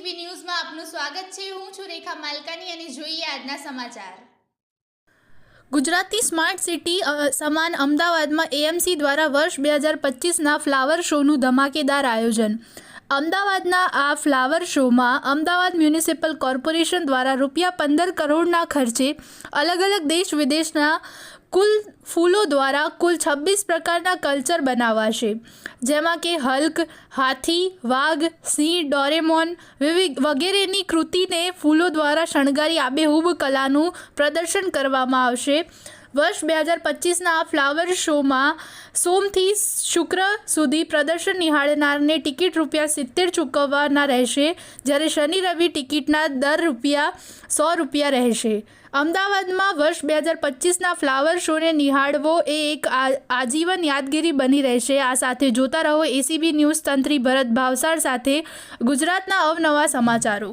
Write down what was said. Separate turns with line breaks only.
એબીસીબી ન્યૂઝમાં આપનું સ્વાગત છે. હું છું રેખા માલકાની અને જોઈએ આજના સમાચાર.
ગુજરાતની સ્માર્ટ સિટી સમાન અમદાવાદમાં એએમસી દ્વારા વર્ષ બે હજાર પચીસના ફ્લાવર શોનું ધમાકેદાર આયોજન. અમદાવાદના આ ફ્લાવર શોમાં અમદાવાદ મ્યુનિસિપલ કોર્પોરેશન દ્વારા રૂપિયા પંદર કરોડના ખર્ચે અલગ અલગ દેશ વિદેશના કુલ ફૂલો દ્વારા કુલ છવ્વીસ પ્રકારના કલ્ચર બનાવાશે. જેમાં કે હલ્ક, હાથી, વાઘ, સિંહ, ડોરેમોન વિવિધ વગેરેની કૃતિને ફૂલો દ્વારા શણગારી આબેહૂબ કલાનું પ્રદર્શન કરવામાં આવશે. વર્ષ બે હજાર પચીસના આ ફ્લાવર શોમાં સોમથી શુક્ર સુધી પ્રદર્શન નિહાળનારને ટિકિટ રૂપિયા સિત્તેર ચૂકવવાના રહેશે, જ્યારે શનિ રવિ ટિકિટના દર રૂપિયા સો રૂપિયા રહેશે. અમદાવાદમાં વર્ષ બે હજાર પચીસના ફ્લાવર શોને નિહાળવો એ એક આજીવન યાદગીરી બની રહેશે. આ સાથે જોતા રહો એસીબી ન્યૂઝ તંત્રી ભરત ભાવસાર સાથે ગુજરાતના અવનવા સમાચારો.